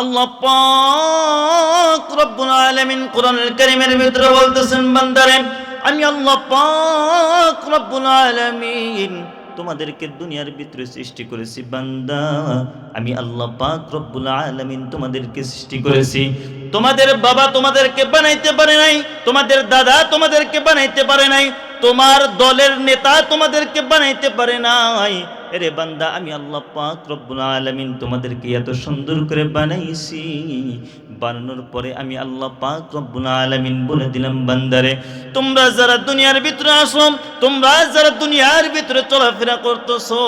আল্লাহ পাক রব্বুল আলামিন কোরআনুল কারীমের ভিতরে বলতেছেন, বান্দারে, আমি আল্লাহ পাক রব্বুল আলামিন তোমাদেরকে দুনিয়ার ভিতরে সৃষ্টি করেছি, বান্দা। আমি আল্লাহ পাক রব্বুল আলামিন তোমাদেরকে সৃষ্টি করেছি। তোমাদের বাবা তোমাদেরকে বানাইতে পারে নাই, তোমাদের দাদা তোমাদেরকে বানাইতে পারে নাই, তোমার দলের নেতা তোমাদেরকে বানাইতে পারে নাই এরে বান্দা, আমি আল্লাহ পাক রব্বুল আলামিন তোমাদেরকে এত সুন্দর করে বানাইছি। বানানোর পরে আমি আল্লাহ পাক রব্বুল আলামিন বলে দিলাম, বান্দারে, তোমরা যারা দুনিয়ার ভিতরে আসো তোমরা যারা দুনিয়ার ভিতরে চলাফেরা করতেছো,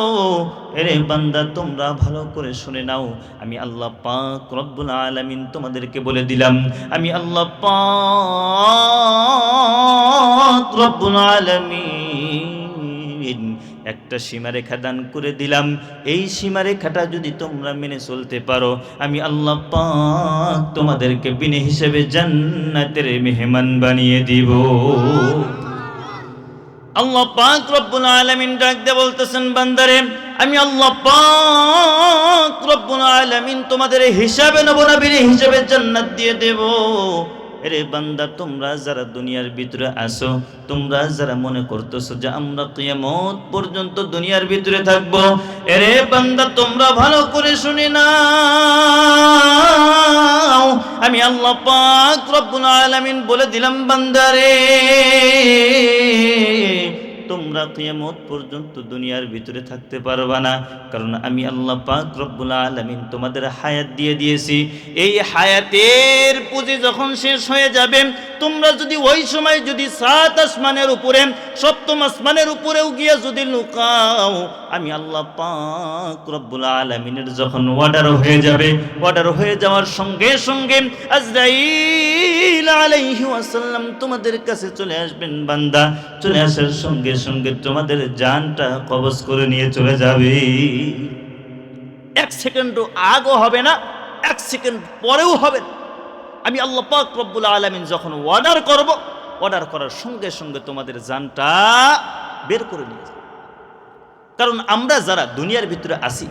এরে বান্দা, তোমরা ভালো করে শুনে নাও। আমি আল্লাহ পাক রব্বুল আলামিন তোমাদেরকে বলে দিলাম, আমি আল্লাহ পাক রব্বুল আলামিন একটা সীমারেখা দান করে দিলাম। এই সীমারেখাটা যদি তোমরা মেনে চলতে পারো, আমি আল্লাহ তোমাদেরকে বিনে হিসেবে জান্নাতের মেহমান বানিয়ে দিব। আল্লাহ পাক রব্বুল আলামিন ডাক দিয়ে বলতেছেন, বান্দারে, আমি আল্লাহ পাক রব্বুল আলামিন তোমাদের হিসাবে নেব না বিনে হিসাবে জান্নাত দিয়ে দেব। এরে বান্দা, তোমরা যারা দুনিয়ার ভিতরে আসো তোমরা যারা মনে করতেছো যে আমরা কিয়ামত পর্যন্ত দুনিয়ার ভিতরে থাকব, এরে বান্দা, তোমরা ভালো করে শুনে নাও। আমি আল্লাহ পাক রব্বুল আলামিন বলে দিলাম বান্দারে তোমরা কিয়ামত পর্যন্ত দুনিয়ার ভিতরে থাকতে পারবা না। কারণ আমি আল্লাহ পাক রব্বুল আলামিন তোমাদের হায়াত দিয়ে দিয়েছি। এই হায়াতের পুঁজি যখন শেষ হয়ে যাবে, তোমরা যদি ওই সময় যদি সাত আসমানের উপরে, সপ্তম আসমানের উপরেও গিয়ে যদি লুকাও, আমি আল্লাহ পাক রব্বুল আলামিনের যখন অর্ডার হয়ে যাবে অর্ডার হয়ে যাওয়ার সঙ্গে সঙ্গে আজরাইল আলাইহি ওয়াসাল্লাম তোমাদের কাছে চলে আসবেন বান্দা। চলে আসার সঙ্গে সঙ্গে তোমাদের জানটা কবজ করে নিয়ে চলে যাবে। এক সেকেন্ডও আগও হবে না, এক সেকেন্ড পরেও হবে না। আমি আল্লাহ পাক রব্বুল আলামিন যখন অর্ডার করব অর্ডার করার সঙ্গে সঙ্গে তোমাদের জানটা বের করে নিয়ে যাবে। কারণ আমরা যারা দুনিয়ার ভিতরে আসি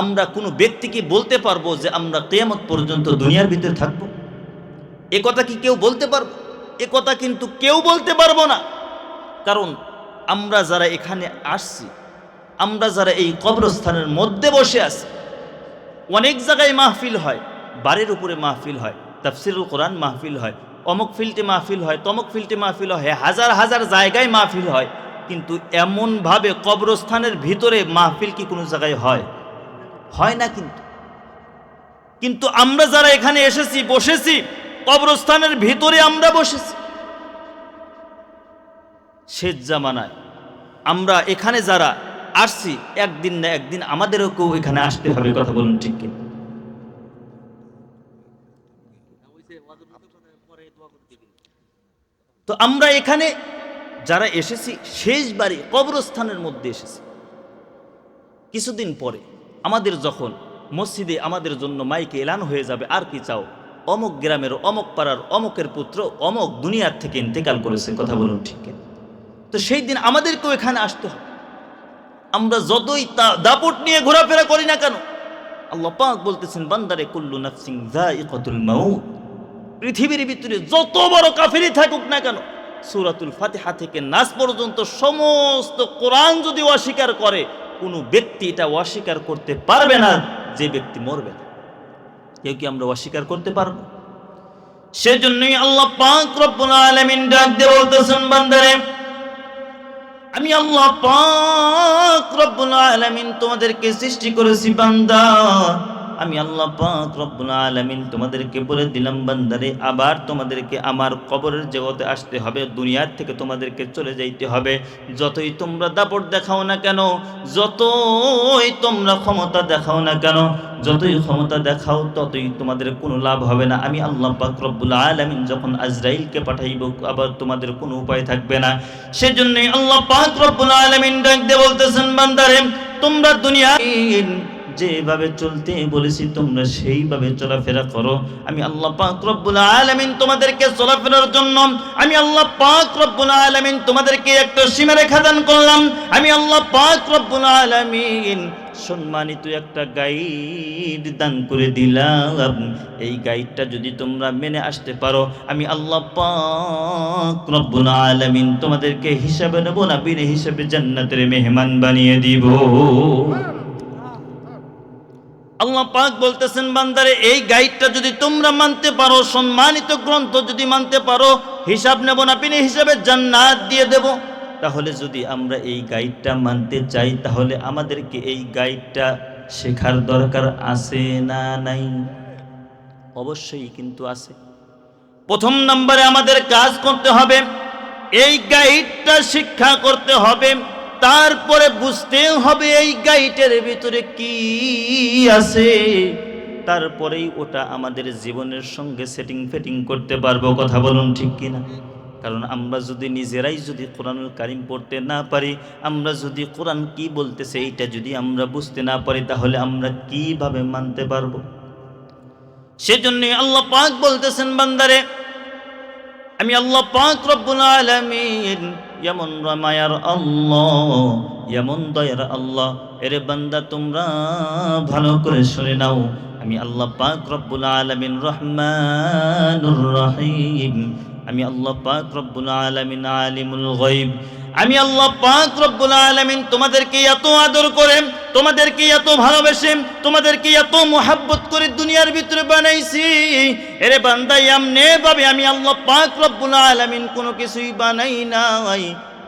আমরা কোনো ব্যক্তিকে বলতে পারব যে আমরা কেয়ামত পর্যন্ত দুনিয়ার ভিতরে থাকব। এ কথা কি কেউ বলতে পারব? এ কথা কিন্তু কেউ বলতে পারব না। কারণ আমরা যারা এখানে আসছি, আমরা যারা এই কবরস্থানের মধ্যে বসে আছি, অনেক জায়গায় মাহফিল হয়, বাড়ির উপরে মাহফিল হয়, তাফসিরুল কোরআন মাহফিল হয়, অমুক ফিল্টে মাহফিল হয়, তমক ফিল্টে মাহফিল হয়, হাজার হাজার জায়গায় মাহফিল হয়, কিন্তু এমনভাবে কবরস্থানের ভিতরে মাহফিল কি কোনো জায়গায় হয়? হয় না কিন্তু। কিন্তু আমরা যারা এখানে এসেছি, বসেছি, কবরস্থানের ভিতরে আমরা বসেছি শেষ জামানায়। আমরা এখানে যারা আসছি, একদিন না একদিন আমাদেরও কেউ এখানে আসতে হবে কথা বলুন ঠিক কিনা? তো আমরা এখানে যারা এসেছি, শেষবারে কবরস্থানের মধ্যে এসেছি। কিছুদিন পরে আমাদের যখন মসজিদে আমাদের জন্য মাইকে এলান হয়ে যাবে, আর কি চাও? অমুক গ্রামের অমুক পাড়ার অমুকের পুত্র অমুক দুনিয়ার থেকে ইন্তেকাল করেছে, কথা বলুন ঠিক? তো সেই দিন আমাদেরকেও এখানে আসতে হবে। আমরা যতই তা- দাপট নিয়ে ঘোরাফেরা করি না কেন, আল্লাহ পাক বলতেছেন, বান্দারে কুল্লু নাফসিং যায়িকাতুল মাউত। পৃথিবীর ভিতরে যত বড় কাফিরই থাকুক না কেন, সূরাতুল ফাতিহা থেকে নাস পর্যন্ত সমস্ত কোরআন যদি অস্বীকার করে, কোনো ব্যক্তি এটা অস্বীকার করতে পারবে না, যে ব্যক্তি মরবে না। কেউ কি আমরা অস্বীকার করতে পারব? সেজন্যই আল্লাহ পাক রব্বুল আলামিন ডাক দিয়ে বলতেছেন, বান্দারে আমি আল্লাহ পাক রব্বুল আলামিন তোমাদেরকে সৃষ্টি করেছি বান্দা। আমি আল্লাহ পাক রব্বুল আলামিন তোমাদেরকে বলে দিলাম, বান্দারে, আবার তোমাদেরকে আমার কবরের জগতে আসতে হবে, দুনিয়ার থেকে তোমাদেরকে চলে যাইতে হবে। যতই তোমরা দাপট দেখাও না কেন, যতই তোমরা ক্ষমতা দেখাও না কেন, যতই ক্ষমতা দেখাও, ততই তোমাদের কোনো লাভ হবে না। আমি আল্লাহ পাক রব্বুল আলামিন যখন আজরাইলকে পাঠাইব, আবার তোমাদের কোনো উপায় থাকবে না। সেজন্যই আল্লাহ পাক রব্বুল আলামিন দিয়ে বলতেছেন, বান্দারে, তোমরা দুনিয়া যেভাবে চলতে বলেছি, তোমরা সেইভাবে চলাফেরা করো। আমি আল্লাহ পাক রব্বুল আলামিন তোমাদেরকে চলাফেরার জন্য, আমি আল্লাহ পাক রব্বুল আলামিন তোমাদেরকে একটা সীমারেখা দান করলাম। আমি আল্লাহ পাক রব্বুল আলামিন সম্মানিত একটা গাইড দান করে দিলাম। এই গাইডটা যদি তোমরা মেনে আসতে পারো, আমি আল্লাহ পাক রব্বুল আলামিন তোমাদেরকে হিসাবে নেব না বিনে হিসাবে জান্নাতের মেহমান বানিয়ে দিব। আল্লাহ পাক বলতেছেন, বান্দারে, এই গাইডটা যদি তোমরা মানতে পারো, সম্মানিত গ্রন্থ যদি মানতে পারো, হিসাব নেব না, বিনে হিসাবে জান্নাত দিয়ে দেব। তাহলে যদি আমরা এই গাইডটা মানতে চাই, তাহলে আমাদেরকে এই গাইডটা শেখার দরকার আছে না নাই? অবশ্যই কিন্তু আছে। প্রথম নম্বরে আমাদের কাজ করতে হবে, এই গাইডটা শিক্ষা করতে হবে। তারপরে বুঝতে হবে এই গাইডের ভিতরে কি আছে। তারপরেই ওটা আমাদের জীবনের সঙ্গে সেটিং ফেটিং করতে পারব, কথা বলুন ঠিক কিনা? কারণ আমরা যদি নিজেরাই যদি কোরআনুল কারিম পড়তে না পারি, আমরা যদি কোরআন কি বলতেছে এইটা যদি আমরা বুঝতে না পারি, তাহলে আমরা কীভাবে মানতে পারব? সেজন্য আল্লাহ পাক বলতেছেন, বান্দারে, আমি আল্লাহ পাক রব্বুল আলামিন এমন রমায়ার আল্লাহ এমন দয়ার আল্লাহ। এরে বান্দা, তোমরা ভালো করে শুনে নাও। আমি আল্লাহ পাক রব্বুল আলমিন রহমানুর রহিম। আমি আল্লাহ পাক রব্বুল আলমিন আলিমুল গায়ব। আমি আল্লাহ পাক রব্বুল আলামিন তোমাদেরকে এত আদর করে, তোমাদেরকে এত ভালোবেসে, তোমাদেরকে এত মোহাব্বত করে দুনিয়ার ভিতরে বানাইছি। এরে বান্দাই এমনে ভাবে আমি আল্লাহ পাক রব্বুল আলামিন কোনো কিছুই বানাই নাই।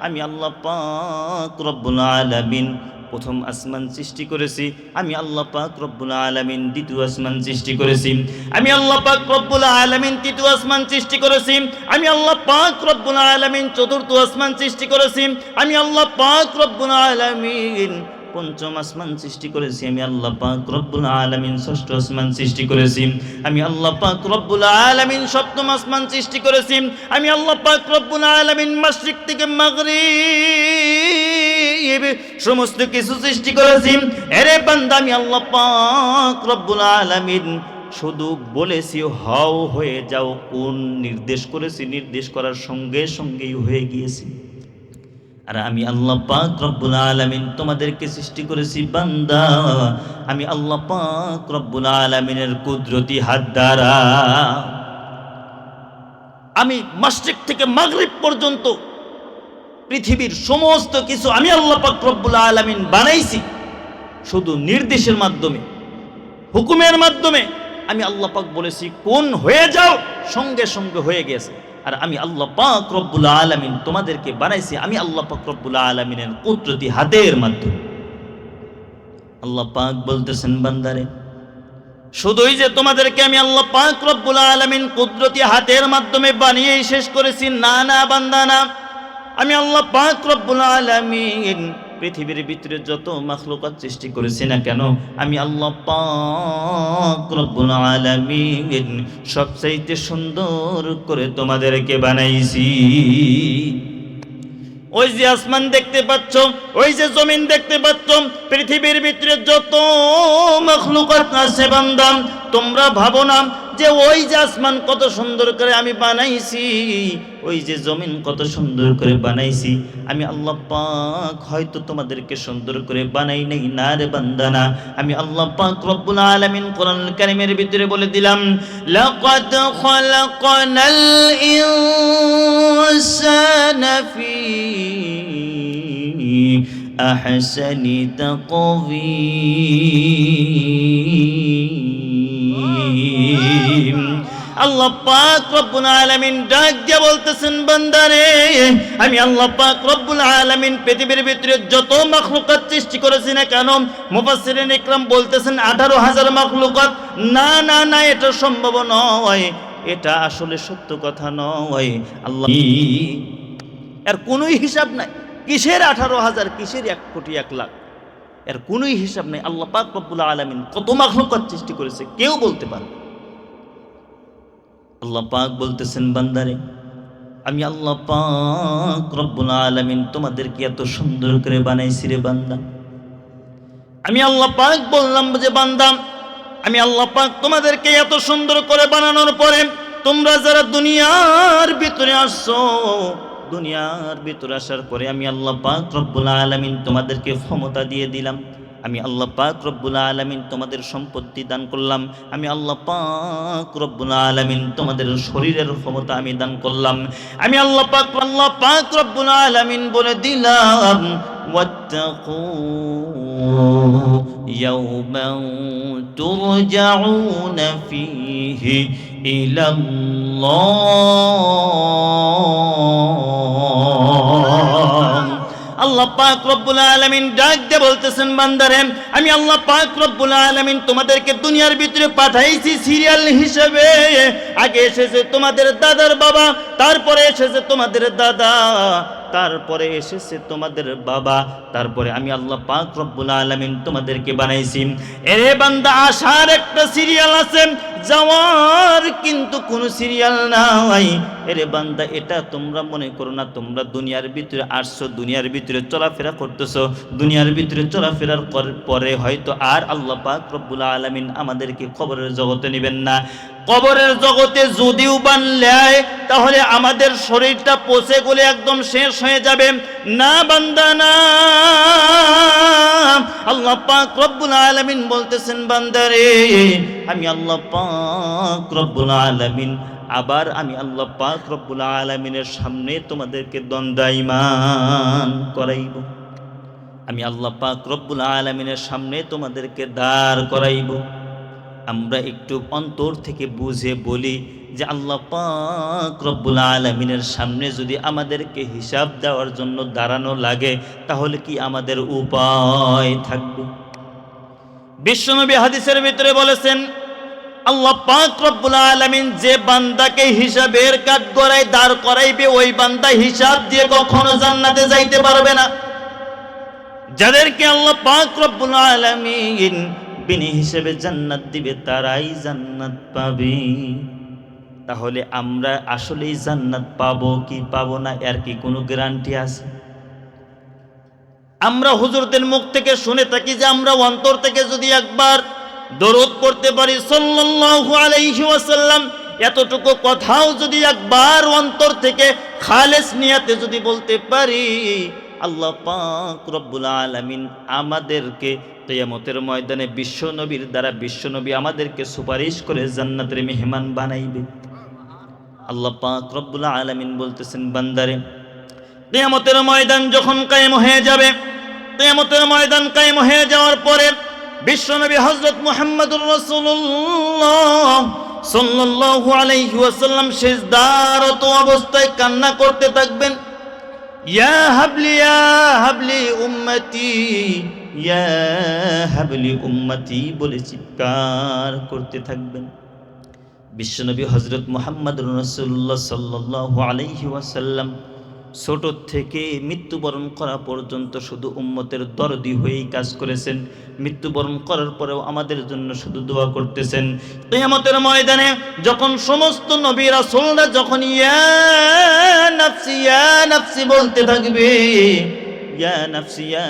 আমি আল্লাহ পাক রব্বুল আলামিন প্রথম আসমান সৃষ্টি করেছি। আমি আল্লাহ পাক রব্বুল আলামিন দ্বিতীয় আসমান সৃষ্টি করেছি। আমি আল্লাহ পাক রব্বুল আলামিন তৃতীয় আসমান সৃষ্টি করেছি। আমি আল্লাহ পাক রব্বুল আলামিন চতুর্থ আসমান সৃষ্টি করেছি। আমি আল্লাহ পাক রব্বুল আলামিন পঞ্চম আসমান সৃষ্টি করেছি, আমি আল্লাহ পাক রব্বুল আলামিন ষষ্ঠ আসমান সৃষ্টি করেছি, আমি আল্লাহ পাক রব্বুল আলামিন সপ্তম আসমান সৃষ্টি করেছি, আমি আল্লাহ পাক রব্বুল আলামিন মাশরিক থেকে মাগরিব সমস্ত কিছু সৃষ্টি করেছি, এরে বান্দা, আমি আল্লাহ পাক রব্বুল আলামিন শুধু বলেছি, হও হয়ে যাও, কোন নির্দেশ করেছি, নির্দেশ করার সঙ্গে সঙ্গেই হয়ে গিয়েছি। আর আমি আল্লাহ পাক রব্বুল আলামিন তোমাদেরকে সৃষ্টি করেছি বান্দা। আমি আল্লাহ পাক রব্বুল আলামিনের কুদরতি হাত দ্বারা। আমি মাসরিক থেকে মাগরিব পর্যন্ত পৃথিবীর সমস্ত কিছু আমি আল্লাহ পাক রব্বুল আলামিন বানাইছি। শুধু নির্দেশের মাধ্যমে, হুকুমের মাধ্যমে আমি আল্লাহ পাক বলেছি, কোন হয়ে যাও, সঙ্গে সঙ্গে হয়ে গেছে। আর আমি আল্লাহ পাক রব্বুল আলামিন তোমাদেরকে বানাইছি, আমি আল্লাহ পাক রব্বুল আলামিনের কুদরতি হাতের মাধ্যমে। আল্লাহ পাক বলতেছেন, বান্দারে, শুধুই যে তোমাদেরকে আমি আল্লাহ পাক রব্বুল আলামিন কুদরতি হাতের মাধ্যমে বানিয়েই শেষ করেছি, না না বান্দা না। আমি আল্লাহ পাক রব্বুল আলামিন পৃথিবীর ভিতরে যত মাখলুকাত সৃষ্টি করেছি না কেন, আমি আল্লাহ পাক রব্বুল আলামিন সবচাইতে সুন্দর করে তোমাদেরকে বানাইছি। ওই যে আসমান দেখতে পাচ্ছ, ওই যে জমিন দেখতে পাচ্ছ, পৃথিবীর ভিতরে যত মখলুকাত আছে বান্দা, তোমরা ভাবো না যে ওই যে আসমান কত সুন্দর করে আমি বানাইছি, ওই যে জমিন কত সুন্দর করে বানাইছি, আমি আল্লাহ পাক হয়তো তোমাদেরকে সুন্দর করে বানাই নাই না রে বান্দানা আমি আল্লাহ পাক রব্বুল আলামিন কোরআন কারিমের ভিতরে বলে দিলাম, লাকাদ খালাকনাল ইনসানা ফি আহসানি তাকওয়িম. আমি আল্লাহ পাক না না না এটা সম্ভব এটা আসলে সত্য কথা নয়। আল্লাহ এর কোনোই হিসাব নাই। কিসের আঠারো হাজার, কিসের এক কোটি, এক লাখ? এর কোনোই হিসাব নাই আল্লাহ পাক রব্বুল আলামিন কত মাখলুকাত সৃষ্টি করেছে, কেউ বলতে পারে। আল্লাহ পাক বলতেছেন, বান্দারে, আমি আল্লাহ পাক রব্বুল আলামিন তোমাদেরকে এত সুন্দর করে বানাইছি রে বান্দা আমি আল্লাহ পাক বললাম যে বান্দাম আমি আল্লাহ পাক তোমাদেরকে এত সুন্দর করে বানানোর পরে তোমরা যারা দুনিয়ার ভিতরে আসছো দুনিয়ার ভিতরে আসার পরে আমি আল্লাহ পাক রব্বুল আলামিন তোমাদেরকে ক্ষমতা দিয়ে দিলাম আমি আল্লাহ পাক রব্বুল আলামিন তোমাদের সম্পত্তি দান করলাম আমি আল্লাহ পাক রব্বুল আলামিন তোমাদের শরীরের ক্ষমতা আমি দান করলাম আমি আল্লাহ পাক আল্লাহ পাক রব্বুল আলামিন বলে দিলাম واتقوا يوما ترجعون فيه إلى الله আল্লাহ পাক রব্বুল আলামিন ডাক দিয়ে বলতেছেন, বান্দারে, আমি আল্লাহ পাক রব্বুল আলামিন তোমাদেরকে দুনিয়ার ভিতরে পাঠাইছি সিরিয়াল হিসেবে। আগে এসেছে তোমাদের দাদার বাবা, তারপরে এসেছে তোমাদের দাদা, তারপরে এসেছে তোমাদের বাবা, তারপরে আমি আল্লাহ পাক রব্বুল আলামিন তোমাদেরকে বানাইছি। এরে বান্দা আসার একটা সিরিয়াল আছে, যাওয়ার কিন্তু কোনো সিরিয়াল নাই। এরে বান্দা, এটা তোমরা মনে করো না, তোমরা দুনিয়ার ভিতরে আসছো, দুনিয়ার ভিতরে চলাফেরা করতেছো। দুনিয়ার ভিতরে চলাফেরার পরে হয়তো আর আল্লাহ পাক রব্বুল আলামিন আমাদেরকে কবরের জগতে নেবেন না। কবরের জগতে যদিও বানলেয় তাহলে আমাদের শরীরটা পচে গলে একদম শেষ হয়ে যাবে। না বান্দা, না। আল্লাহ পাক রব্বুল আলামিন বলতেছেন বান্দারে আমি আল্লাহ পাক রব্বুল আলামিন আবার আমি আল্লাহ পাক রব্বুল আলামিনের সামনে তোমাদেরকে দ্বন্দ্বাইমান করাইব। আমি আল্লাহ পাক রব্বুল আলামিনের সামনে তোমাদেরকে দাঁড় করাইব। আমরা একটু অন্তর থেকে বুঝে বলি যে আল্লাহ পাক রব্বুল আলমিনের সামনে যদি আমাদেরকে হিসাব দেওয়ার জন্য দাঁড়ানো লাগে, তাহলে কি আমাদের উপায় থাকবে? বিশ্বনবী হাদিসের ভিতরে বলেছেন আল্লাহ পাক রব্বুল আলমিন যে বান্দাকে হিসাবের কাঠ গড়ায় দাঁড় করাইবে, ওই বান্দা হিসাব দিয়ে কখনো জান্নাতে যাইতে পারবে না। যাদেরকে আল্লাহ পাক রব্বুল আলামিন বিনি হিসেবে জান্নাত দিবে, তারাই জান্নাত পাবে। তাহলে আমরা আসলেই জান্নাত পাবো কি পাবো না, এর কি কোনো গ্যারান্টি আছে? আমরা হুজুরদের মুখ থেকে শুনে থাকি যে আমরা অন্তর থেকে যদি একবার দরদ করতে পারি সাল্লাল্লাহু আলাইহি ওয়াসাল্লাম। এতটুকু কথাও যদি একবার অন্তর থেকে খালেস নিয়াতে যদি বলতে পারি, আল্লাহ পাক রব্বুল আলামিন আমাদেরকে কিয়ামতের ময়দানে বিশ্বনবীর দ্বারা বিশ্বনবী আমাদেরকে সুপারিশ করে জান্নাতের মেহমান বানাইবে। আল্লাহ পাক রব্বুল আলামিন বলতেছেন, বান্দারে, কিয়ামতের ময়দান যখন কায়েম হয়ে যাবে, কিয়ামতের ময়দান কায়েম হয়ে যাওয়ার পরে বিশ্বনবী হজরত মুহাম্মদুর রাসূলুল্লাহ সাল্লাল্লাহু আলাইহি ওয়াসাল্লাম সিজদারত অবস্থায় কান্না করতে থাকবেন। ইয়া হাবলি ইয়া হাবলি উম্মতি, ইয়া হাবলি উম্মতি বলে চিৎকার করতে থাকবেন। বিশ্বনবী হজরত মোহাম্মদ রসুল্লাহ সাল্লাহ আলাইহি ওয়াসাল্লাম ছোট থেকে মৃত্যুবরণ করা পর্যন্ত শুধু উম্মতের দরদি হয়েই কাজ করেছেন। মৃত্যুবরণ করার পরেও আমাদের জন্য শুধু দোয়া করতেছেন। কিয়ামতের ময়দানে যখন সমস্ত নবী রাসূলরা যখন, ইয়া নাফসি, ইয়া বলতে থাকবে, ইয়া নাফসি, ইয়া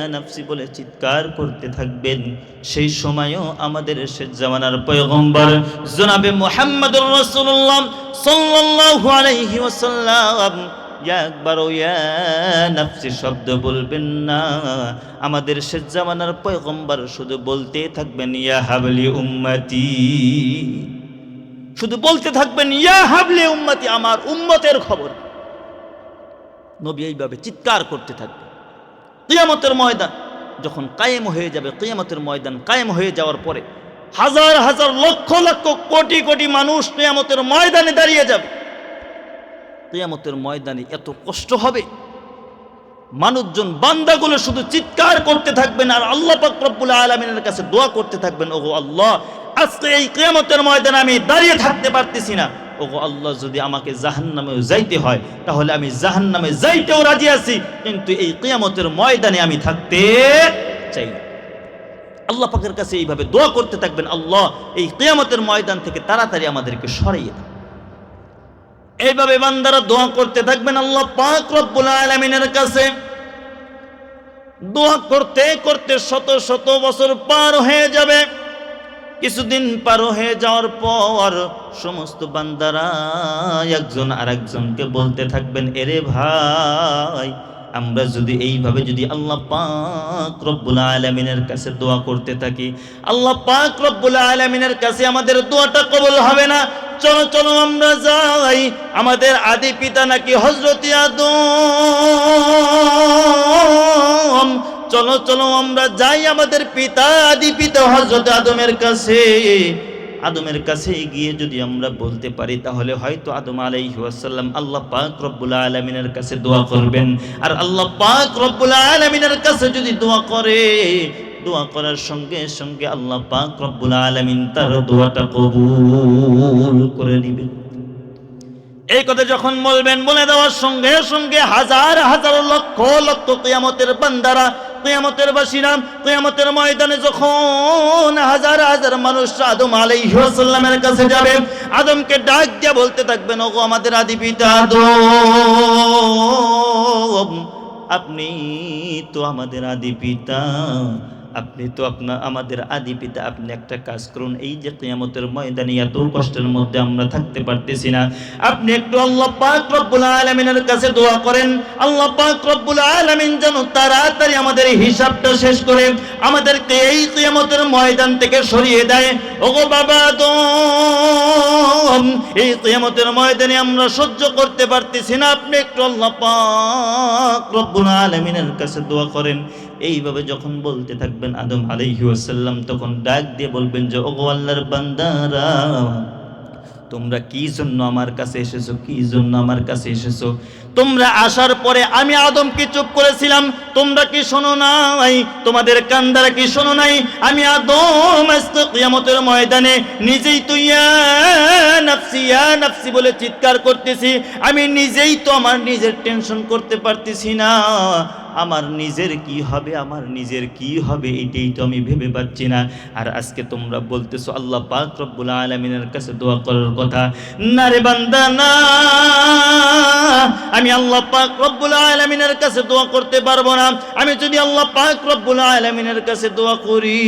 বলে চিৎকার করতে থাকবেন। সেই সময়ও আমাদের শেষ জামানার পয়গম্বর জনাবে মুহাম্মদুর রাসূলুল্লাহ সাল্লাল্লাহু একবারও ইয়া নাফসি, শব্দ বলবেন না। আমাদের শেষ জামানার পয়গম্বর শুধু বলতে থাকবেন, ইয়া হাবলি উম্মতি। শুধু বলতে থাকবেন, ইয়া হাবলি উম্মতি, আমার উম্মতের খবর। নবী এইভাবে চিৎকার করতে থাকবে কিয়ামতের ময়দান যখন কায়েম হয়ে যাবে, কিয়ামতের ময়দান কায়েম হয়ে যাওয়ার পরে হাজার হাজার লক্ষ লক্ষ কোটি কোটি মানুষ কিয়ামতের ময়দানে দাঁড়িয়ে যাবে। কিয়ামতের ময়দানে এত কষ্ট হবে? মানুষজন বান্দাগুলো শুধু চিৎকার করতে থাকবেন আর আল্লাহ পাক রব্বুল আলামিনের কাছে দোয়া করতে থাকবেন, ওগো আল্লাহ, আজকে এই কিয়ামতের ময়দানে আমি দাঁড়িয়ে থাকতে পারতেছি না। ওগো আল্লাহ, যদি আমাকে জাহান্নামে যাইতে হয়, তাহলে আমি জাহান্নামে যাইতেও রাজি আছি, কিন্তু এই কিয়ামতের ময়দানে আমি থাকতে চাই না। আল্লাহ পাকের কাছে এইভাবে দোয়া করতে থাকবেন, আল্লাহ, এই কিয়ামতের ময়দান থেকে তাড়াতাড়ি আমাদেরকে সরাইয়ে এইভাবে বান্দারা দোয়া করতে থাকবেন আল্লাহ পাক রব্বুল আলামিনের কাছে। দোয়া করতে করতে শত শত বছর পার হয়ে যাবে। কিছুদিন পার হয়ে যাওয়ার পর সমস্ত বান্দারা একজন আরেকজনকে বলতে থাকবেন, এরে ভাই, আমরা যদি এইভাবে যদি আল্লাহ পাক রব্বুল আলমিনের কাছে দোয়া করতে থাকি, আল্লাহ পাক রব্বুল আলমিনের কাছে আমাদের দোয়াটা কবল হবে না? চলো চলো আমরা যাই। আমাদের আদি পিতা নাকি হজরতি আদম? চলো চলো আমরা যাই আমাদের পিতা, আদি পিতা হজরত আদমের কাছে। আদমের কাছে গিয়ে যদি আমরা বলতে পারি, তাহলে হয়তো আদম আলাইহাসাল্লাম আল্লাহ পাক রব্বুল আলমিনের কাছে দোয়া করবেন। আর আল্লাহ পাক রব্বুল আলমিনের কাছে যদি দোয়া করে দোয়া করার সঙ্গে সঙ্গে আল্লাহ পাক রব্বুল আলমিন তার দোয়াটা কবুল করে নেবেন। এই কথা যখন বলবেন, বলে দেওয়ার সঙ্গে সঙ্গে হাজার হাজার লক্ষ লক্ষ কিয়ামতের বান্দারা, কিয়ামতের বাসীরা, কিয়ামতের ময়দানে যখন হাজার হাজার মানুষ আদম আলাইহিসসালামের কাছে যাবে, আদমকে ডাক দিয়ে বলতে থাকবেন, ওগো আমাদের আদি পিতা আদম, আপনি তো আমাদের আদি পিতা। আপনি তো আপনার আমাদের আদি পিতা, আপনি একটা কাজ করুন, এই যে কিয়ামতের ময়দানে এত কষ্টের মধ্যে আমরা থাকতে পারতেছি না। আপনি একটু আল্লাহ পাক রব্বুল আলামিনের কাছে দোয়া করেন, আল্লাহ পাক রব্বুল আলামিন যেন তাড়াতাড়ি আমাদের হিসাবটা শেষ করে আমাদেরকে এই কিয়ামতের ময়দান থেকে সরিয়ে দেয়। ওগো বাবা দম এই কিয়ামতের ময়দানে আমরা সহ্য করতে পারতেছি না। আপনি একটু আল্লাহ পাক রব্বুল আলামিনের কাছে দোয়া করেন এইভাবে যখন বলতে থাকবেন আদম আলাইহি ওয়াসাল্লাম, তখন ডাক দিয়ে বলবেন যে, ওগো আল্লাহর বান্দারা, তোমরা কি জন্য আমার কাছে এসেছ? কি জন্য আমার কাছে এসেছ? তোমরা আসার পরে আমি আদমকে চুপ করেছিলাম। তোমরা কি শোনো নাই? তোমাদের কান্দারা কি শোনো নাই? আমি আদম কিয়ামতের ময়দানে নিজেই তো ইয়া নাফসি ইয়া নাফসি বলে চিৎকার করতেছি। আমি নিজেই তো আমার নিজের টেনশন করতে পারতেছি না। আমার নিজের কি হবে, আমার নিজের কি হবে এটাই তো আমি ভেবে পাচ্ছি না। আর আজকে তোমরা বলতেছো, আল্লাহ পাক রব্বুল আলমিনের কাছে দোয়া করার কথা। না রে বান্দা, না। আমি আল্লাহ পাক রব্বুল আলমিনের কাছে দোয়া করতে পারব না। আমি যদি আল্লাহ পাক রব্বুল আলমিনের কাছে দোয়া করি,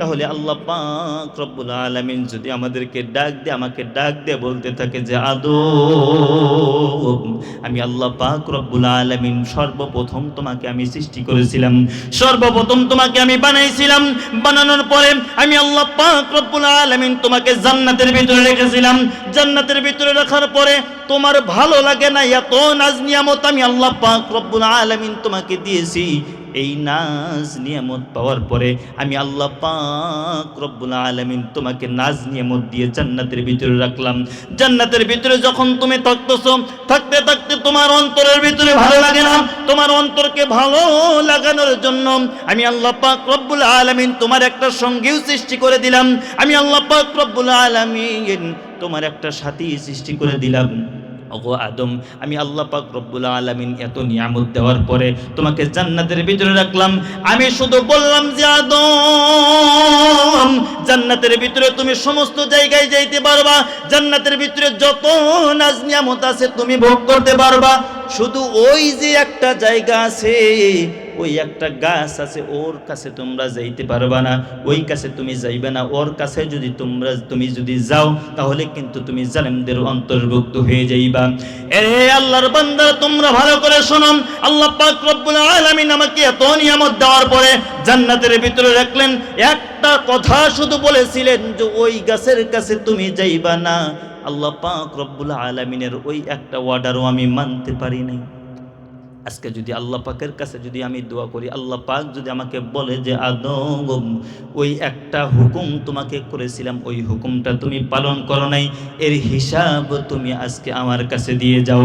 তাহলে আল্লাহ পাক রব্বুল আলমিন যদি আমাদেরকে ডাক দে আমাকে ডাক দে বলতে থাকে যে আদো আমি আল্লাহ পাক রব্বুল আলমিন সর্বপ্রথম তোমাকে আমি সৃষ্টি করেছিলাম। সর্বপ্রথম তোমাকে আমি বানাইছিলাম। বানানোর পরে আমি আল্লাহ পাক রব্বুল আলমিন তোমাকে জান্নাতের ভিতরে রেখেছিলাম। জান্নাতের ভিতরে রাখার পরে তোমার ভালো লাগে না, এত নাজ নিয়ামত আমি আল্লাহ পাক রব্বুল আলমিন তোমাকে দিয়েছি। এই নাজ নিয়ামত পাওয়ার পরে আমি আল্লাহ পাক রব্বুল আলমিন তোমাকে নাজ নিয়ামত দিয়ে জান্নাতের ভিতরে রাখলাম। জান্নাতের ভিতরে যখন তুমি থাকতেছো থাকতে থাকতে তোমার অন্তরের ভিতরে ভালো লাগে না? তোমার অন্তরকে ভালো লাগানোর জন্য আমি আল্লাহ পাক রব্বুল আলমিন তোমার একটা সঙ্গীও সৃষ্টি করে দিলাম। আমি আল্লাহ পাক রব্বুল আলমিন তোমার একটা সাথী সৃষ্টি করে দিলাম। ওগো আদম, আমি আল্লাহ পাক রব্বুল আলামিন এত নিয়ামত দেওয়ার পরে তোমাকে জান্নাতের ভিতরে রাখলাম। আমি শুধু বললাম যে, আদম, জান্নাতের ভিতরে তুমি সমস্ত জায়গায় যাইতে পারবা। জান্নাতের ভিতরে যত নাজ নিয়ামত আছে তুমি ভোগ করতে পারবা। শুধু ওই যে একটা জায়গা আছে ওই একটা গাছ আছে, ওর কাছে তোমরা যাইতে পারবা না। ওই কাছে তুমি যাইবে না, ওর কাছে যদি তোমরা, তুমি যদি যাও, তাহলে কিন্তু তুমি জালেমদের অন্তর্ভুক্ত হয়ে যাইবা। এ আল্লাহর বান্দা তোমরা ভালো করে শোনো। আল্লাহ পাক রব্বুল আলামিন আমাকে এত নিয়ামত দেওয়ার পরে জান্নাতের ভিতরে রাখলেন। একটা কথা শুধু বলেছিলেন যে, ওই গাছের কাছে তুমি যাইবা না। আল্লাহ পাক রব্বুল আলামিনের ওই একটা অর্ডারও আমি মানতে পারি নাই। আজকে যদি আল্লাহ পাকের কাছে যদি আমি দোয়া করি, আল্লাহ পাক যদি আমাকে বলে যে, আদম, ওই একটা হুকুম তোমাকে করেছিলাম, ওই হুকুমটা তুমি পালন করো নাই, এর হিসাব তুমি আজকে আমার কাছে দিয়ে যাও।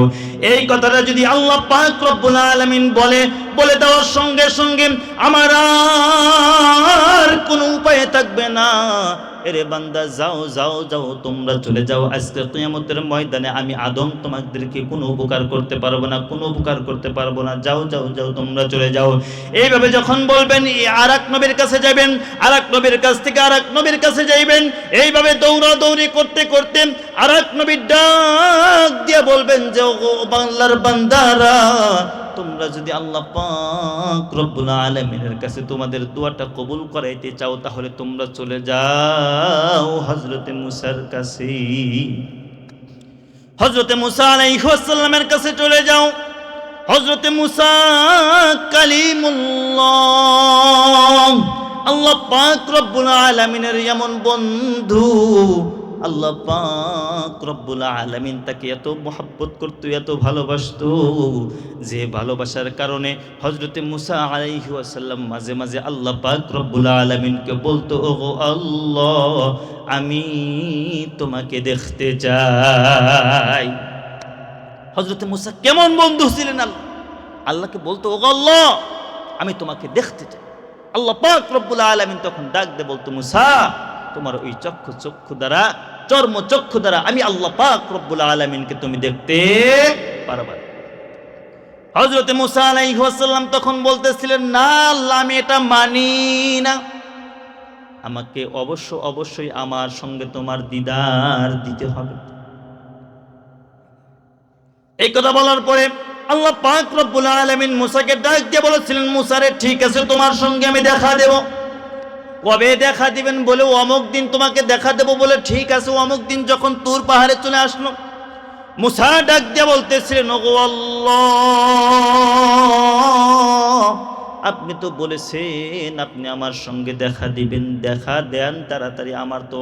এই কথাটা যদি আল্লাহ পাক রব্বুল আলামিন বলে বলে দেওয়ার সঙ্গে সঙ্গে আমার আর কোনো উপায় থাকবে না। এরে বান্দা, যাও যাও যাও, তোমরা চলে যাও। আজকে কিয়ামতের ময়দানে আমি আদম তোমাদেরকে কোনো উপকার করতে পারব না, কোনো উপকার করতে পারব না। যাও যাও যাও, তোমরা চলে যাও। এইভাবে যখন বলবেন আর এক নবীর কাছে যাবেন, আরাক নবীর কাছ থেকে আর এক নবীর কাছে যাইবেন, এইভাবে দৌড়া দৌড়ি করতে করতে আরাক নবীর ডাক দিয়ে বলবেন যে, ও বাংলার বান্দারা তোমরা যদি আল্লাহ পাক রব্বুল আলমিনের কাছে তোমাদের দোয়াটা কবুল করাইতে চাও, তাহলে তোমরা চলে যাও হজরতে মুসার কাছে। হজরতে মুসা আলাইসাল্লামের কাছে চলে যাও। হজরতে মুসা কালিমুল্লাহ। আল্লাহ পাক রব্বুল আলমিনের এমন বন্ধু আল্লাহ পাক রব্বুল আলামিন তাকে এত মোহাব্বত করতো, এত ভালোবাসতো যে ভালোবাসার কারণে হজরতে মুসা আলাইহি ওয়াসাল্লাম মাঝে মাঝে আল্লাহ পাক রব্বুল আলামিনকে বলতো ও আল্লাহ, আমি তোমাকে দেখতে চাই। হজরতে মুসা কেমন বন্ধু ছিলেন আল্লাহ? আল্লাহকে বলতো ও আল্লাহ, আমি তোমাকে দেখতে চাই। আল্লাহ পাক রব্বুল আলামিন তখন ডাক দে বলতো, মুসা, তোমার ওই চক্ষু চক্ষু দ্বারা চর্ম চক্ষু দ্বারা আমি আল্লাহ পাক রব্বুল আলমিনকে তুমি দেখতে পারবা। হজরতে মুসা আলাইসাল্লাম তখন বলতেছিলেন, না, আল্লাহ, আমি এটা মানি না। আমাকে অবশ্য অবশ্যই আমার সঙ্গে তোমার দিদার দিতে হবে। এই কথা বলার পরে আল্লাহ পাক রব্বুল আলমিন মুসাকে ডাক দিয়ে বলেছিলেন মুসারে ঠিক আছে, তোমার সঙ্গে আমি দেখা দেবো। কবে দেখা দিবেন বলে অমুক দিন তোমাকে দেখা দেব বলে ঠিক আছে অমুক দিন যখন তুর পাহাড়ে চলে আসলো। মুসা ডাক দিয়ে বলতেছিলেন আপনি তো বলেছেন আপনি আমার সঙ্গে দেখা দিবেন, দেখা দেন, তাড়াতাড়ি আমার তো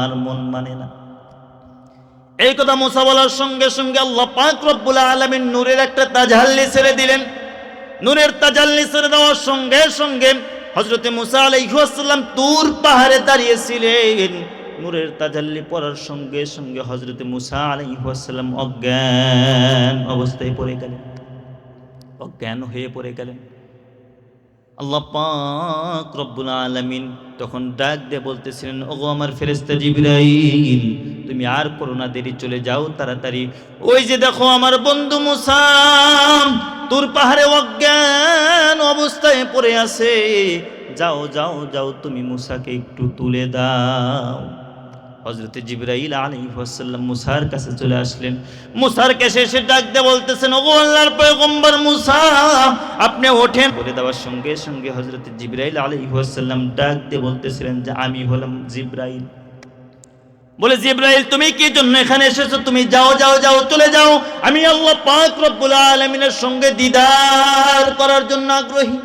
আর মন মানে না। এই কথা মুসা বলার সঙ্গে সঙ্গে আল্লাহ পাক রব্বুল আলমিন নূরের একটা তাজাল্লি ছেড়ে দিলেন। নূরের তাজাল্লি ছেড়ে দেওয়ার সঙ্গে সঙ্গে হজরতে মুসা আলাইসাল্লাম তুর পাহাড়ে দাঁড়িয়েছিলেন। নূরের তাজাল্লি পড়ার সঙ্গে সঙ্গে হজরতে মুসা আলাইসাল্লাম অজ্ঞান অবস্থায় পড়ে গেলেন। অজ্ঞান হয়ে পড়ে গেলেন। আল্লাহ পাক রব্বুল আলামিন তখন ডাক দিয়ে বলতেছিলেন, ওগো আমার ফেরেস্তা জিবরাইল, তুমি আর করোনা দেরি চলে যাও তাড়াতাড়ি। ওই যে দেখো আমার বন্ধু মুসাম তোর পাহাড়ে অজ্ঞান অবস্থায় পড়ে আছে। যাও যাও যাও, তুমি মুসাকে একটু তুলে দাও। হজরতে জিব্রাইল আলী ওয়াসাল্লাম মুসার কাছে চলে আসলেন। মুসার কাছে এসে ডাক দিয়ে বলতেছেন, ওগো আল্লাহর পয়গম্বর মুসা, আপনি ওঠেন। বলে দেওয়ার সঙ্গে সঙ্গে হজরতে জিব্রাইল ডাক দিয়ে বলতেছিলেন যে, আমি হলাম জিব্রাইল। বলে, জিব্রাইল, তুমি কি জন্য এখানে এসেছ? তুমি যাও যাও যাও, চলে যাও। আমি আল্লাহ পাক রব্বুল আলামিনের সঙ্গে দিদার করার জন্য আগ্রহী।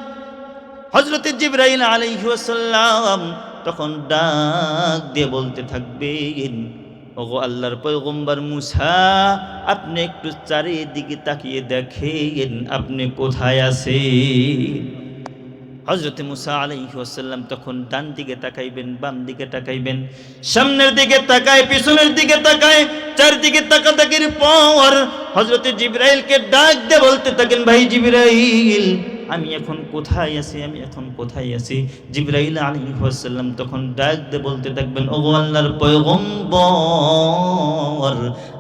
হজরতে জিব্রাইল আলাইহি ওয়াসাল্লাম তখন ডাক দিয়ে বলতে থাকবেন, ওগো আল্লাহর পয়গম্বর মুসা, আপনি একটু চারিদিকে তাকিয়ে দেখেন, আপনি কোথায় আছেন? হজরতে মুসা আলাইসাল্লাম তখন ডান দিকে তাকাইবেন, বাম দিকে তাকাইবেন, সামনের দিকে তাকায়, পিছনের দিকে তাকায়, চারদিকে তাকাতাকির পর হজরতে জিব্রাইলকে ডাক দে বলতে থাকেন, ভাই জিব্রাইল, আমি এখন কোথায় আছি? আমি এখন কোথায় আছি? জিব্রাইল আলাইসাল্লাম তখন ডাক দে বলতে থাকবেন ও আল্লাহর পয়গম্বর,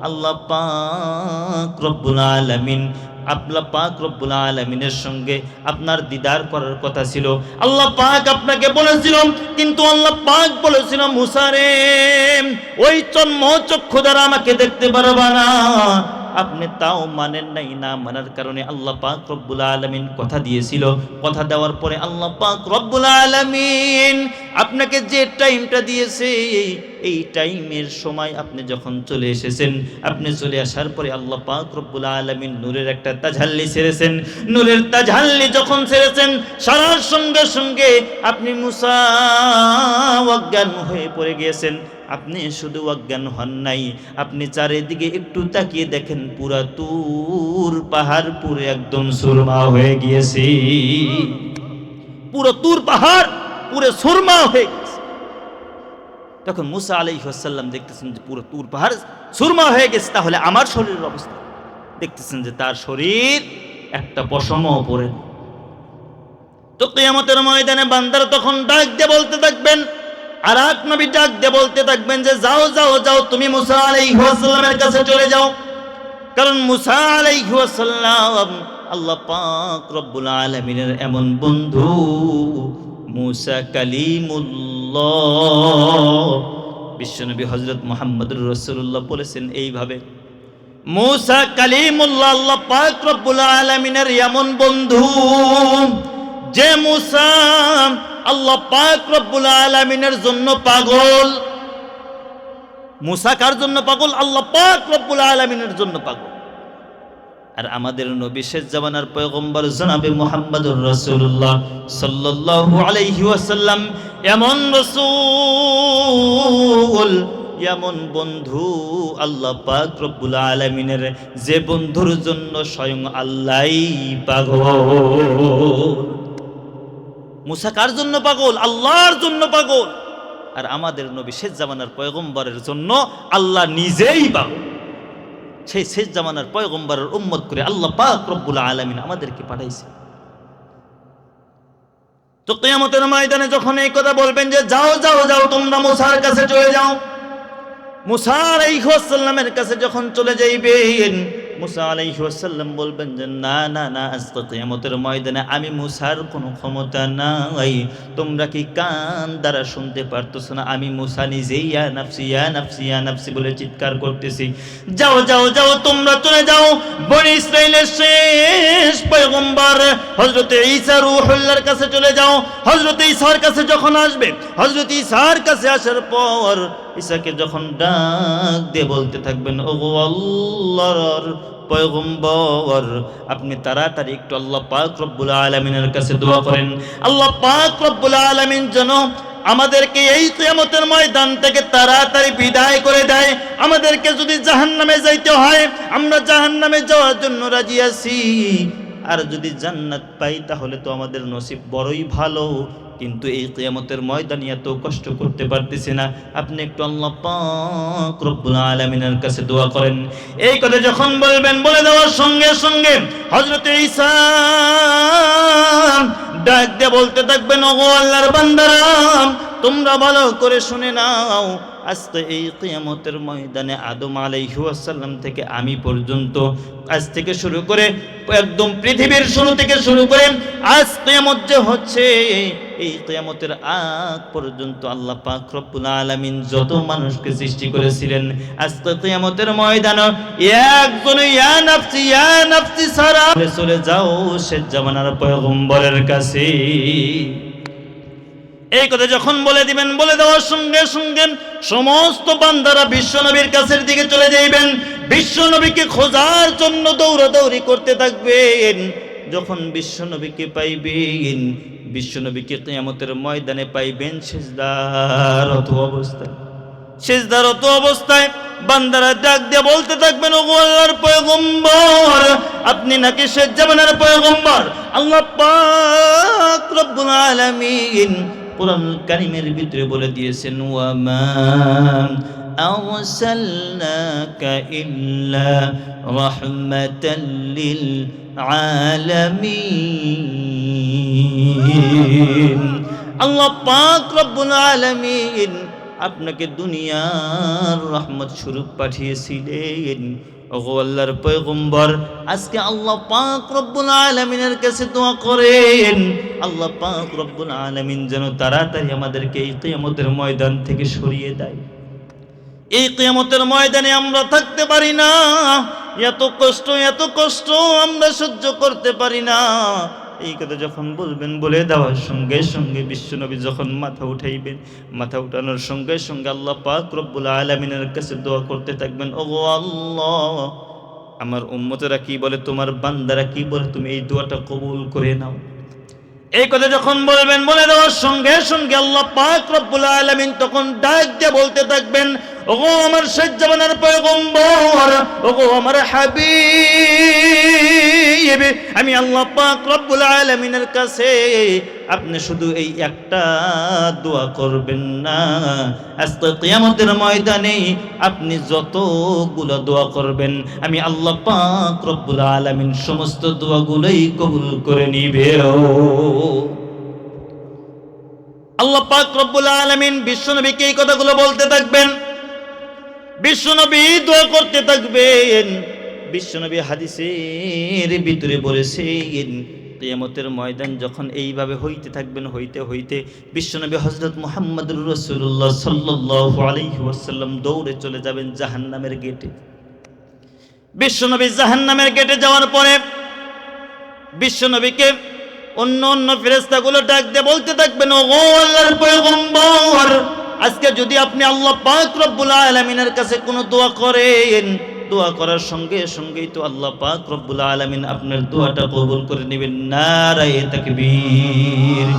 আল্লাহ পাক রব্বুল আলামিন আল্লাহ পাক রব্বুল আলমিনের সঙ্গে আপনার দিদার করার কথা ছিল। আল্লাহ পাক আপনাকে বলেছিলাম কিন্তু আল্লাহ পাক বলেছিল মুসারে ওই চন্ম চক্ষু দ্বারা আমাকে দেখতে পারবা না। আপনি তাও মানেন নাই, না মানার কারণে আল্লাহ পাক রব্বুল আলমিন কথা দিয়েছিল। কথা দেওয়ার পরে আল্লাহ পাক রব্বুল আলমিন আপনাকে যে টাইমটা দিয়েছে, এই টাইমের সময় আপনি যখন চলে এসেছেন, আপনি চলে আসার পরে আল্লাহ পাক রব্বুল আলমিন নূরের একটা তাঝাল্লি ছেড়েছেন। নূরের তাঝাল্লি যখন ছেড়েছেন, সারার সঙ্গে সঙ্গে আপনি মুসা অজ্ঞান হয়ে পড়ে গিয়েছেন। আপনি শুধু অজ্ঞান হন নাই, আপনি চারিদিকে একটু তাকিয়ে দেখেন, পুরা তুর পাহাড় পুরে একদম সুরমা হয়ে গিয়েছে। পুরো তুর পাহাড় পুরে সুরমা হয়ে তখন মুসা আলাইসাল্লাম দেখতেছেন যে পুরো তুর পাহাড় সুরমা হয়ে গেছে, তাহলে আমার শরীরের অবস্থা। দেখতেছেন যে তার শরীর একটা পশমও নেই। তো কেয়ামতের ময়দানে বান্দার তখন ডাক দিয়ে বলতে থাকবেন আর এক নবী ডাক দিয়ে বলতে থাকবেন যে, যাও যাও যাও, তুমি মুসা আলাইসাল্লামের কাছে চলে যাও। কারণ মুসা আলাইসাল্লাম আল্লাহ পাক রব্বুল আলমিনের এমন বন্ধু। মুসা কালিমুল্লাহ। বিশ্বনবী হজরত মোহাম্মদুর রসুল্লাহ বলেছেন এইভাবে। মুসা কালিমুল্লাহ আল্লাহ পাক রব্বুল আলামিনের এমন বন্ধু যে মুসা আল্লাহ পাক রব্বুল আলামিনের জন্য পাগল। মুসা কার জন্য পাগল? আল্লাহ পাক রব্বুল আলামিনের জন্য পাগল। আর আমাদের নবী শেষ জামানার পয়গম্বর জনাবে মুহাম্মদুর রাসূলুল্লাহ সাল্লাল্লাহু আলাইহি ওয়াসাল্লাম, এমন রাসূল, এমন বন্ধু আল্লাহ পাক রব্বুল আলামিনের, যে বন্ধুর জন্য স্বয়ং আল্লাহই পাগল। মুসা কার জন্য পাগল? আল্লাহর জন্য পাগল। আর আমাদের নবী শেষ জামানার পয়গম্বরের জন্য আল্লাহ নিজেই পাগল। সেই শেষ জামানার পয়গম্বরের উম্মত করে আল্লাহ পাক রব্বুল আলামিন আমাদেরকে পাঠাইছে। তো কিয়ামতের ময়দানে যখন এই কথা বলবেন যে, যাও যাও যাও, তোমরা মুসার কাছে চলে যাও। মুসা আলাইহিসসালামের কাছে যখন চলে যাইবেন মুসা আলাইহিসসালাম বলবেন যে, না না না, আজকে ময়দানে আমি মুসার কোনো ক্ষমতা নাই। তোমরা কি কান দ্বারা শুনতে পারতেছো না? আমি মুসা নিজেই, ইয়া নাফসি ইয়া নাফসি ইয়া নাফসি বলে চিৎকার করতেছি। যাও যাও যাও, তোমরা চলে যাও। বনি ইসরাইলের শেষ পয়গম্বর হযরতে ঈসা রূহুল্লাহর কাছে চলে যাও। হযরতে ঈসার কাছে যখন আসবে, হযরত ঈসার কাছে আসার পর ঈসাকে যখন ডাক দিয়ে বলতে থাকবেন, ওগো আল্লাহর পয়গম্বর, আপনি তাড়াতাড়ি একটু আল্লাহ পাক রব্বুল আলামিনের কাছে দোয়া করেন। আল্লাহ পাক রব্বুল আলামিন যেন আমাদেরকে এই কিয়ামতের ময়দান থেকে তাড়াতাড়ি বিদায় করে দেয়। আমাদেরকে যদি জাহান্নামে যাইতে হয়, আমরা জাহান্নামে যাওয়ার জন্য রাজি আছি। আর যদি জান্নাত পাই, তাহলে তো আমাদের নসিব বড়ই ভালো। কিন্তু এই কেয়ামতের ময়দানে এত কষ্ট করতে পারতেছি না। আপনি একটু আল্লাহ পাক কাছে দোয়া করেন। এই কথা যখন বলবেন, বলে দেওয়ার সঙ্গে সঙ্গে হযরত ঈসা ডাক দিয়ে বলতে থাকবেন, ওগো আল্লাহর বান্দারা তোমরা ভালো করে শুনে নাও, আজকে এই কিয়ামতের ময়দানে আদম আলাইহিসাল্লাম থেকে আমি পর্যন্ত আজ থেকে শুরু করে একদম পৃথিবীর শুরু থেকে শুরু করে আজ কিয়ামত যে হচ্ছে, এই কিয়ামতের আগ পর্যন্ত আল্লাহ পাক রব্বুল আলামিন যত মানুষকে সৃষ্টি করেছিলেন, আজকে কিয়ামতের ময়দানে একজন, ইয়া নাফসি ইয়া নাফসি সারা চলে যাও শেষ জামানার পয়গম্বরের কাছে। এই কথা যখন বলে দিবেন, বলে দেওয়ার সঙ্গে সঙ্গে সমস্ত বান্দারা বিশ্বনবীর কাছের দিকে চলে যাইবেন। বিশ্বনবীকে খোঁজার জন্য দৌড়াদৌড়ি করতে থাকবেন। যখন বিশ্বনবীকে পাইবেন বিশ্বনবীকে কিয়ামতের ময়দানে পাইবেন সেজদারত অবস্থায়। সেজদারত অবস্থায় বান্দারা ডাক দিয়ে বলতে থাকবেন আল্লাহর পয়গম্বর, আপনি নাকি শেষ জামানের পয়গম্বর? আল্লাহ পাক রব্বুল আলামিন কোরআন কারিমের ভিতরে বলে দিয়েছেন ইল্লা আল্লাহ পাক রব্বুল আলামিন আপনাকে দুনিয়ার রহমত স্বরূপ পাঠিয়েছিলেন। ওগো আল্লাহর পয়গম্বর, আজকে আল্লাহ পাক রব্বুল আলামিনের কাছে দোয়া করেন, আল্লাহ পাক রব্বুল আলামিন যেন তাড়াতাড়ি আমাদেরকে এই কেয়ামতের ময়দান থেকে সরিয়ে দেয়। এই কেয়ামতের ময়দানে আমরা থাকতে পারি না, এত কষ্ট এত কষ্ট আমরা সহ্য করতে পারি না। এই কথা যখন বলবেন, বলে দেওয়ার সঙ্গে সঙ্গে বিশ্বনবী যখন মাথা উঠাইবেন, মাথা উঠানোর সঙ্গে সঙ্গে আল্লাহ পাক রব্বুল আলমিনের কাছে দোয়া করতে থাকবেন ও আল্লাহ, আমার উম্মতেরা কি বলে, তোমার বান্দারা কি বলে, তুমি এই দোয়াটা কবুল করে নাও। এই কথা যখন বলবেন, বলে দেওয়ার সঙ্গে সঙ্গে আল্লাহ পাক রব্বুল আলামিন তখন ডাক দিয়ে বলতে থাকবেন ওগো আমার শেষ জামানার পয়গম্বর, ওগো আমার হাবিব, আমি আল্লাহ পাক রব্বুল আলামিনের কাছে, আপনি শুধু এই একটা দোয়া করবেন না। আজকে কিয়ামতের ময়দানে আপনি যতগুলো দোয়া করবেন, আমি আল্লাহ পাক রব্বুল আলামিন সমস্ত দোয়াগুলোই কবুল করে নিবে। আল্লাহ পাক রব্বুল আলামিন বিশ্বনবীকে এই কথাগুলো বলতে থাকবেন বিশ্বনবী দোয়া করতে থাকবেন। বিশ্বনবী হাদিসের ভিতরে বলেছেন, কিয়ামতের ময়দান যখন এইভাবে হইতে থাকবেন, হইতে হইতে বিশ্বনবী হজরত মুহাম্মদুর রসুল্লাহ সাল্লাহ আলাইহি ওয়াসাল্লাম দৌড়ে চলে যাবেন জাহান্নামের গেটে। বিশ্বনবী জাহান্নামের গেটে যাওয়ার পরে বিশ্বনবীকে অন্য অন্য ফেরেস্তাগুলো ডাক দিয়ে বলতে থাকবেন ও আল্লাহর পয়গম্বর আজকে যদি আপনি আল্লাহ পাক রব্বুল আলামিনের কাছে কোনো দোয়া করেন, দোয়া করার সঙ্গে সঙ্গেই তো আল্লাহ পাক রব্বুল আলামিন আপনার দোয়াটা কবুল করে নেবেন। নারায়ে তাকবীর।